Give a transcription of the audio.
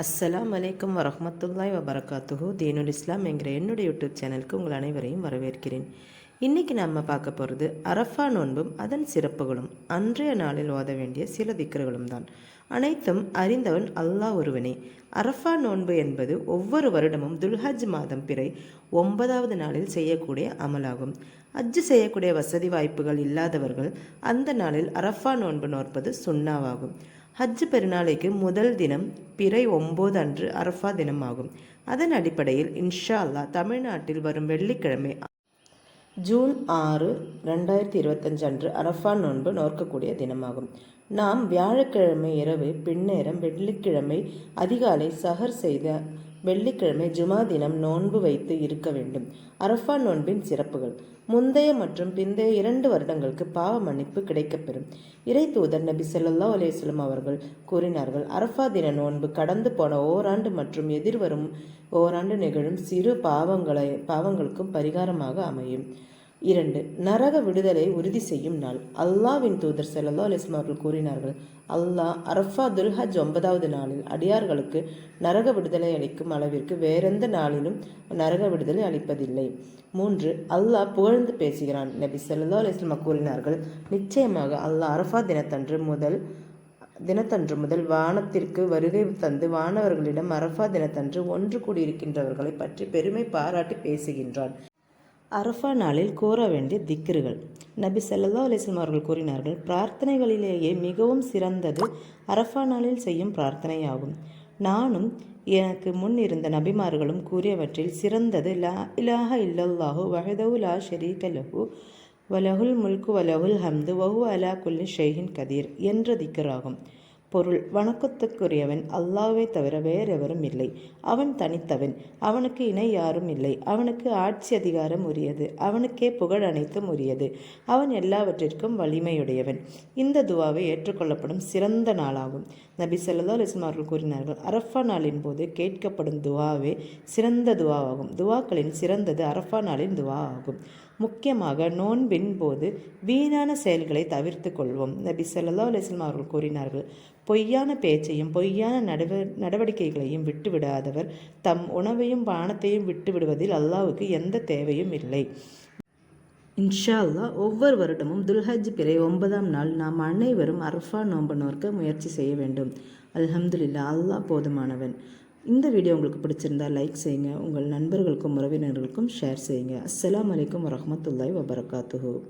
அஸ்ஸலாம் வலைக்கம் வரமத்துல்லாய் வபரகாத்துஹு. தீனுல் இஸ்லாம் என்கிற என்னுடைய யூடியூப் சேனலுக்கு உங்கள் அனைவரையும் வரவேற்கிறேன். இன்றைக்கி நம்ம பார்க்க போகிறது அரஃபா நோன்பும் அதன் சிறப்புகளும். அன்றைய நாளில் ஓத வேண்டிய சில திக்கர்களும் தான். அனைத்தும் அறிந்தவன் அல்லாஹ் ஒருவனே. அரஃபா நோன்பு என்பது ஒவ்வொரு வருடமும் துல்ஹஜ் மாதம் பிறை ஒன்பதாவது நாளில் செய்யக்கூடிய அமலாகும். அஜ்ஜு செய்யக்கூடிய வசதி வாய்ப்புகள் இல்லாதவர்கள் அந்த நாளில் அரஃபா நோன்பு நோற்பது சுண்ணாவாகும். ஹஜ் பெருநாளைக்கு முதல் தினம் பிறை ஒம்பது அன்று அரஃபா தினமாகும். அதன் அடிப்படையில் இன்ஷா அல்லாஹ் தமிழ்நாட்டில் வரும் வெள்ளிக்கிழமை ஜூன் ஆறு ரெண்டாயிரத்தி இருபத்தஞ்சு அன்று அரஃபா நோன்பு நோக்கக்கூடிய தினமாகும். நாம் வியாழக்கிழமை இரவு பின்னேரம் வெள்ளிக்கிழமை அதிகாலை சஹர் செய்த வெள்ளிக்கிழமை ஜுமா தினம் நோன்பு வைத்து இருக்க வேண்டும். அரஃபா நோன்பின் சிறப்புகள். முந்தைய மற்றும் பிந்தைய இரண்டு வருடங்களுக்கு பாவ மன்னிப்பு கிடைக்கப்பெறும். இறை தூதர் நபி சொல்லா அலேஸ்லம் அவர்கள் கூறினார்கள் அரஃபா தின நோன்பு கடந்து போன ஓராண்டு மற்றும் எதிர்வரும் ஓராண்டு நிகழும் சிறு பாவங்களை பாவங்களுக்கும் பரிகாரமாக அமையும். இரண்டு நரக விடுதலை உறுதி செய்யும் நாள். அல்லாவின் தூதர் செல்லல்லா அலிஸ்லாம் அவர்கள் கூறினார்கள் அல்லாஹ் அரஃபா துல்ஹஜ் ஒன்பதாவது நாளில் அடியார்களுக்கு நரக விடுதலை அளிக்கும் அளவிற்கு வேறெந்த நாளிலும் நரக விடுதலை அளிப்பதில்லை. மூன்று அல்லாஹ் புகழ்ந்து பேசுகிறான். நபி செல்லல்லா அலைஹி கூறினார்கள் நிச்சயமாக அல்லாஹ் அரஃபா தினத்தன்று முதல் தினத்தன்று முதல் வானத்திற்கு வருகை தந்து வானவர்களிடம் அரஃபா தினத்தன்று ஒன்று கூடியிருக்கின்றவர்களை பற்றி பெருமை பாராட்டி பேசுகின்றான். அரஃபா நாளில் கூற வேண்டிய திக்ருகள். நபி சல்லா அலைஹி அவர்கள் கூறினார்கள் பிரார்த்தனைகளிலேயே மிகவும் சிறந்தது அரஃபா நாளில் செய்யும் பிரார்த்தனையாகும். நானும் எனக்கு முன் இருந்த நபிமார்களும் கூறியவற்றில் சிறந்தது லா இலாஹ இல்லல்லாஹு வஹதவு லா ஷரீக லஹு வலகுல் முல்கு வலகுல் ஹம்து வஹு அலா குல்லி ஷெஹின் கதீர் என்ற திக்கராகும் பொருள் வணக்கத்துக்குரியவன் அல்லாவை தவிர வேறெவரும் இல்லை. அவன் தனித்தவன். அவனுக்கு இணை யாரும் இல்லை. அவனுக்கு ஆட்சி அதிகாரம் உரியது. அவனுக்கே புகழ் அனைத்தும் உரியது. அவன் எல்லாவற்றிற்கும் வலிமையுடையவன். இந்த துவாவை ஏற்றுக்கொள்ளப்படும் சிறந்த நாளாகும். நபி ஸல்லல்லாஹு அலைஹி அவர்கள் கூறினார்கள் அரஃபா நாளின் போது கேட்கப்படும் துவாவே சிறந்த துவாவாகும். துவாக்களின் சிறந்தது அரஃபா நாளின் துவா ஆகும் முக்கியமாக நோன்பின் போது வீணான செயல்களை தவிர்த்து கொள்வோம். நபி சல்லா அலிஸ்லாம் அவர்கள் கூறினார்கள் பொய்யான பேச்சையும் பொய்யான நடவ நடவடிக்கைகளையும் விட்டுவிடாதவர். தம் உணவையும் பானத்தையும் விட்டுவிடுவதில் அல்லாவுக்கு எந்த தேவையும் இல்லை. இன்ஷா அல்லாஹ் ஒவ்வொரு வருடமும் துல்ஹஜ் பிறை ஒன்பதாம் நாள் நாம் அனைவரும் அர்ஃபா நோன்பு நோக்க முயற்சி செய்ய வேண்டும். அல்ஹம்துலில்லா அல்லாஹ் போதுமானவன். இந்த வீடியோ உங்களுக்கு பிடிச்சிருந்தா லைக் செய்யுங்க. உங்கள் நண்பர்களுக்கும் உறவினர்களுக்கும் ஷேர் செய்யுங்க. அஸ்லாம் வலைக்கம் வரமத்துல்லாய் வபரகாத்துஹூ.